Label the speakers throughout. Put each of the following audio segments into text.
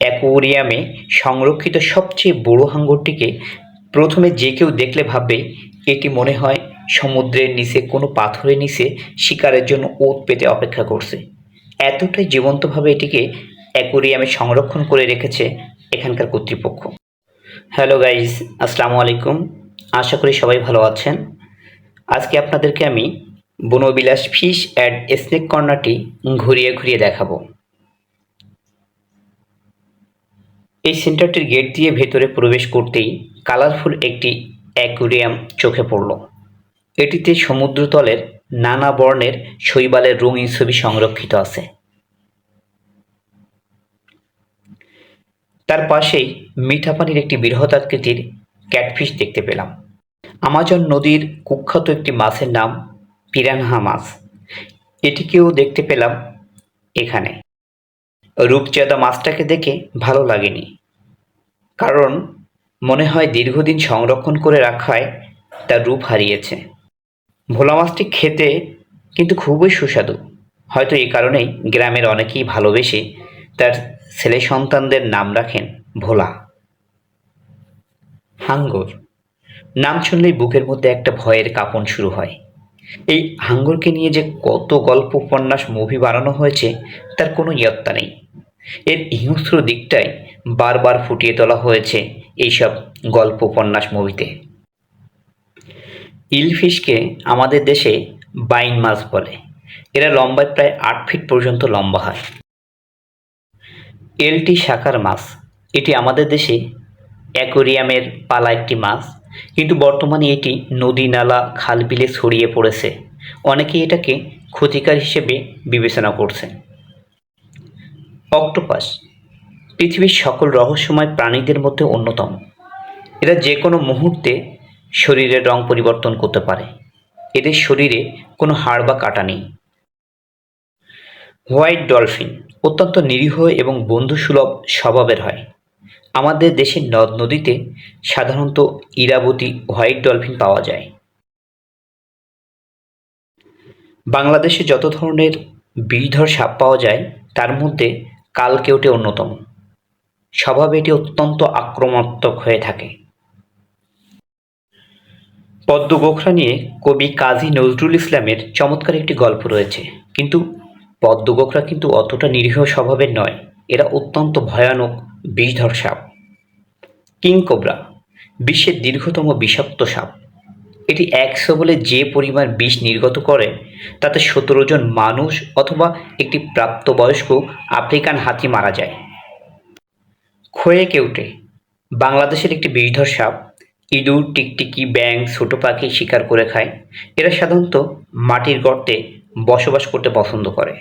Speaker 1: অ্যাকোয়ারিয়ামে সংরক্ষিত সবচেয়ে বড় হাঙ্গরটিকে প্রথমে যে কেউ দেখলে ভাববে, এটি মনে হয় সমুদ্রের নিচে কোনো পাথরের নিচে শিকারের জন্য ওত পেতে অপেক্ষা করছে। এতটাই জীবন্তভাবে এটিকে অ্যাকোয়ারিয়ামে সংরক্ষণ করে রেখেছে এখানকার কর্তৃপক্ষ। হ্যালো গাইজ আসসালামু আলাইকুম। আশা করি সবাই ভালো আছেন। আজকে আপনাদেরকে আমি বনবিলাস ফিশ অ্যাড স্নেক কর্নারটি ঘুরিয়ে ঘুরিয়ে দেখাবো। এই সেন্টারটির গেট দিয়ে ভেতরে প্রবেশ করতেই কালারফুল একটি অ্যাকুরিয়াম চোখে পড়ল। এটিতে সমুদ্রতলের নানা বর্ণের শৈবালের রঙিন ছবি সংরক্ষিত আছে। তার পাশেই মিঠা পানির একটি বৃহৎ আকৃতির ক্যাটফিশ দেখতে পেলাম। আমাজন নদীর কুখ্যাত একটি মাছের নাম পিরানহা মাছ। এটিকেও দেখতে পেলাম এখানে। রূপচাঁদা মাছটাকে দেখে ভালো লাগেনি। কারণ মনে হয় দীর্ঘদিন সংরক্ষণ করে রাখায় তার রূপ হারিয়েছে। ভোলা মাছটি খেতে কিন্তু খুবই সুস্বাদু। হয়তো এই কারণেই গ্রামের অনেকেই ভালোবেসে তার ছেলে সন্তানদের নাম রাখেন ভোলা। হাঙ্গর। নাম শুনলেই বুকের মধ্যে একটা ভয়ের কাঁপন শুরু হয়। এই হাঙ্গরকে নিয়ে যে কত গল্প উপন্যাস মুভি বানানো হয়েছে, তার কোনো ইয়ত্তা নেই। এর হিংস্র দিকটাই বারবার ফুটিয়ে তোলা হয়েছে এইসব গল্প উপন্যাস মুভিতে ইলফিশকে আমাদের দেশে বাইন মাছ বলে। এরা লম্বায় প্রায় আট ফিট পর্যন্ত লম্বা হয়। এলটি শাখার মাছ, এটি আমাদের দেশে অ্যাকোরিয়ামের পালা একটি মাছ। কিন্তু বর্তমানে এটি নদী, নালা, খাল, বিলে ছড়িয়ে পড়েছে। অনেকেই এটাকে ক্ষতিকার হিসেবে বিবেচনা করছে অক্টোপাস পৃথিবীর সকল রহস্যময় প্রাণীদের মধ্যে অন্যতম। এরা যে কোনো মুহূর্তে শরীরের রং পরিবর্তন করতে পারে। এদের শরীরে কোনো হাড় বা কাটা নেই। হোয়াইট ডলফিন অত্যন্ত নিরীহ এবং বন্ধুসুলভ স্বভাবের হয়। আমাদের দেশের নদ নদীতে সাধারণত ইরাবতী হোয়াইট ডলফিন পাওয়া যায়। বাংলাদেশে যত ধরনের বিষধর সাপ পাওয়া যায়, তার মধ্যে কালকেউটে অন্যতম। স্বভাবে এটি অত্যন্ত আক্রমণাত্মক হয়ে থাকে। পদ্ম গোখরা নিয়ে কবি কাজী নজরুল ইসলামের চমৎকার একটি গল্প রয়েছে। কিন্তু পদ্ম গোখরা কিন্তু অতটা নিরীহ স্বভাবের নয়। এরা অত্যন্ত ভয়ানক বিষধর সাপ। কিং কোবরা বিশ্বের দীর্ঘতম বিষাক্ত সাপ। এটি একশো বলে যে পরিমাণ বিষ নির্গত করে, তাতে সতেরো জন মানুষ অথবা একটি প্রাপ্তবয়স্ক আফ্রিকান হাতি মারা যায়। খয়ে কেউটে বাংলাদেশের একটি বিষধর সাপ, ইঁদুর, টিকটিকি ব্যাং ছোট পাখি শিকার করে খায়। এরা সাধারণত মাটির গর্তে বসবাস করতে পছন্দ করে।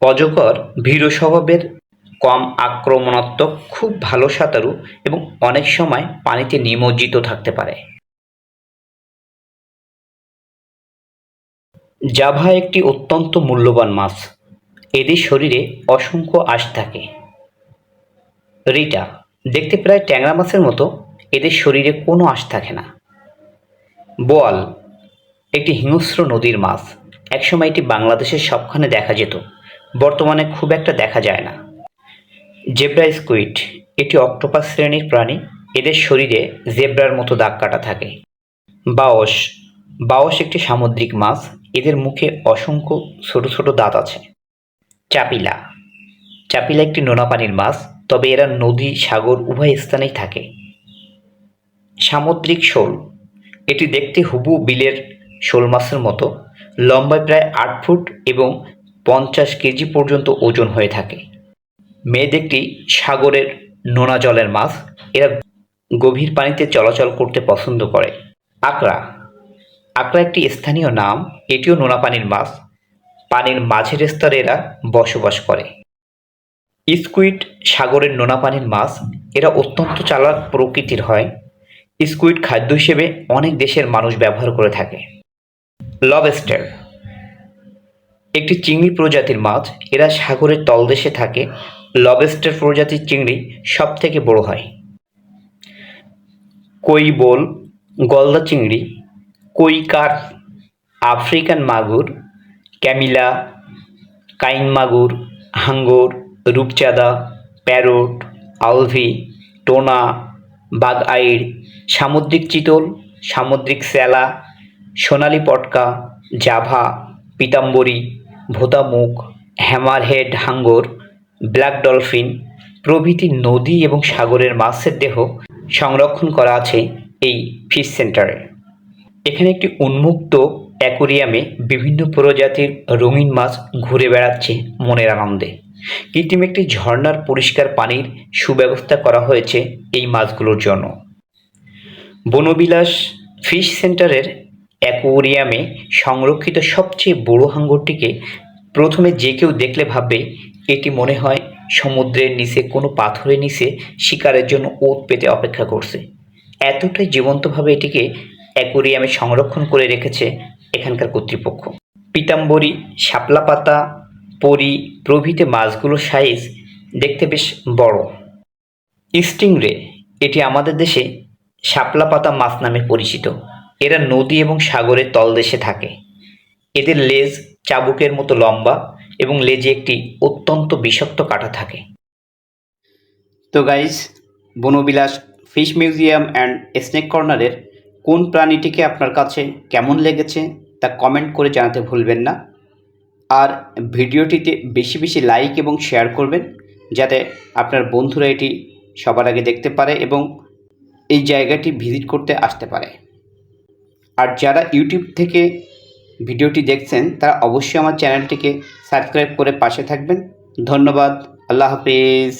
Speaker 1: অজগর ভীরু স্বভাবের কম আক্রমণাত্মক, খুব ভালো সাঁতারু এবং অনেক সময় পানিতে নিমজ্জিত থাকতে পারে। জাভা একটি অত্যন্ত মূল্যবান মাছ। এদের শরীরে অসংখ্য আশ থাকে। রিটা, দেখতে প্রায় ট্যাংরা মাছের মতো, এদের শরীরে কোনো আশ থাকে না। বোয়াল, একটি হিংস্র নদীর মাছ। একসময় এটি বাংলাদেশের সবখানে দেখা যেত। বর্তমানে খুব একটা দেখা যায় না। জেব্রা স্কুইড, এটি অক্টোপাস শ্রেণির প্রাণী। এদের শরীরে জেব্রার মতো দাগ কাটা থাকে। বাওস বাওস একটি সামুদ্রিক মাছ। এদের মুখে অসংখ্য ছোট ছোট দাঁত আছে। চাপিলা চাপিলা একটি নোনা পানির মাছ, তবে এরা নদী, সাগর, উভয় স্থানেই থাকে। সামুদ্রিক শোল, এটি দেখতে হুবু বিলের শোল মাছের মতো, লম্বায় প্রায় আট ফুট এবং পঞ্চাশ কেজি পর্যন্ত ওজন হয়ে থাকে। মেদ একটি সাগরের নোনা জলের মাছ, এরা গভীর পানিতে চলাচল করতে পছন্দ করে। আকড়া আকরা একটি স্থানীয় নাম, এটিও নোনা পানির মাছ। পানির মাঝের স্তরে এরা বসবাস করে। স্কুইড সাগরের নোনা পানির মাছ, এরা অত্যন্ত চালাক প্রকৃতির হয়। স্কুইড খাদ্য হিসেবে অনেক দেশের মানুষ ব্যবহার করে থাকে। লবস্টার। একটি চিংড়ি প্রজাতির মাছ, এরা সাগরের তলদেশে থাকে। লবস্টার প্রজাতির চিংড়ি সব থেকে বড় হয়। কৈবোল গলদা চিংড়ি কৈকার আফ্রিকান মাগুর, ক্যামিলা, কাইন মাগুর, হাঙ্গর, রূপচাঁদা, প্যারোট, আলভি, টোনা বাঘ আইড় সামুদ্রিক চিতল, সামুদ্রিক স্যালা, সোনালি পটকা, জাভা, পিতাম্বরী ভোতামুখ হ্যামারহেড হাঙ্গর ব্ল্যাক ডলফিন প্রভৃতি নদী এবং সাগরের মাছের দেহ সংরক্ষণ করা আছে এই ফিশ সেন্টারে। এখানে একটি উন্মুক্ত অ্যাকোরিয়ামে বিভিন্ন প্রজাতির রঙিন মাছ ঘুরে বেড়াচ্ছে মনের আনন্দে। কৃত্রিম একটি ঝর্ণার পরিষ্কার পানির সুব্যবস্থা করা হয়েছে এই মাছগুলোর জন্য। বনবিলাস ফিশ সেন্টারের অ্যাকোরিয়ামে সংরক্ষিত সবচেয়ে বড় হাঙ্গরটিকে প্রথমে যে কেউ দেখলে ভাববে এটি মনে হয় সমুদ্রের নিচে কোনো পাথরের নিচে শিকারের জন্য ওত পেতে অপেক্ষা করছে। এতটাই জীবন্তভাবে এটিকে অ্যাকোরিয়ামে সংরক্ষণ করে রেখেছে এখানকার কর্তৃপক্ষ। পিতাম্বরী শাপলা পাতা পরি প্রভৃতি মাছগুলোর সাইজ দেখতে বেশ বড়। স্টিংরে, এটি আমাদের দেশে শাপলা পাতা মাছ নামে পরিচিত। এরা নদী এবং সাগরের তলদেশে থাকে। এদের লেজ চাবুকের মতো লম্বা এবং লেজে একটি অত্যন্ত বিষাক্ত কাঁটা থাকে। তো guys Bonbilas fish museum and snake কর্নারের কোন প্রাণীটিকে আপনার কাছে কেমন লেগেছে তা কমেন্ট করে জানাতে ভুলবেন না। আর ভিডিওটিতে বেশি বেশি লাইক এবং শেয়ার করবেন, যাতে আপনার বন্ধুরা এটি সবার আগে দেখতে পারে এবং এই জায়গাটি ভিজিট করতে আসতে পারে। আর যারা ইউটিউব থেকে ভিডিওটি দেখছেন তারা অবশ্যই আমার চ্যানেলটিকে সাবস্ক্রাইব করে পাশে থাকবেন। ধন্যবাদ আল্লাহ হাফিজ।